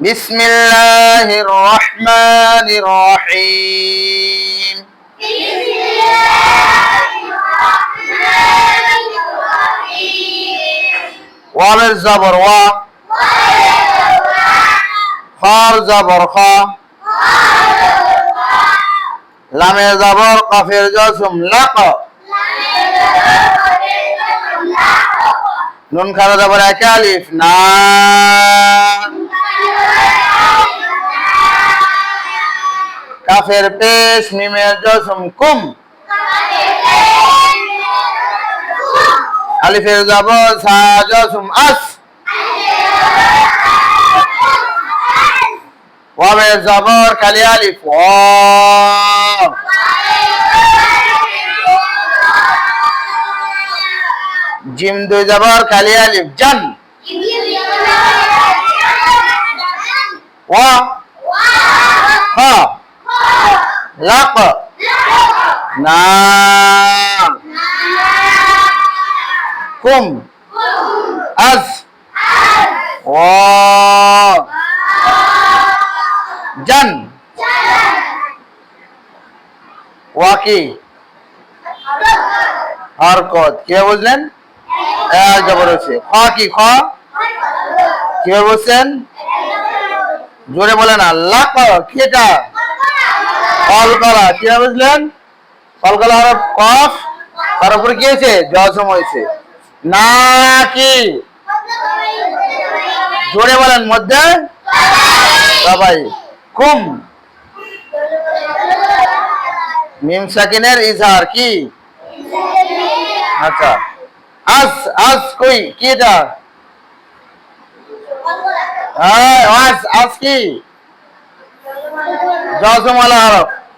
بسم الله الرحمن الرحيم. بسم الله الرحمن الرحيم وعلى الزبر و. خار زبر خا لامه زبر قفر جسم لقى نون خار زبر اكاليف نا কাফের পেশ মিমের জসুম কুম। আলিফের জবর সা জসুম আস। ওয়াবের জবর কালি আলিফ ওয়া জিম দুই জবর কালি আলিফ জান। ওয়া হা। লাক না। কুম। আজ। ওয়া জান। ওয়াকি। হরকত কে বুঝলেন এক জবর হচ্ছে খ কি? খ। কে বলছেন? জোরে বলেন আল্লাহ কি এটা? কলকলা কি বুঝলেন কলকলা হরফ কফ তার উপরে কি হয়েছে? জসম হয়েছে। না কি? জোরে বলেন, মধ্যে? সবাই কুম মিম সাকিনের ইজহার, কি? আচ্ছা। আজ আজ কই? কি এটা? হ্যাঁ আজ আজ কি? জসমওয়ালা হরফ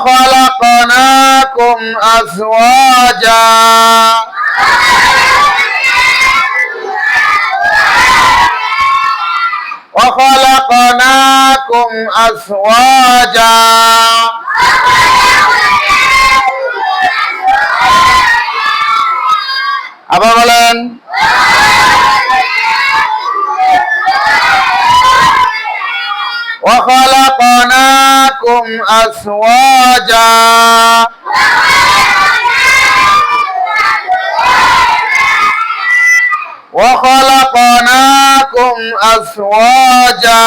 وخلقناكم أزواجا وخلقناكم أزواجا আবার বলেন وخلقناكم أزواجا وخلقناكم أزواجا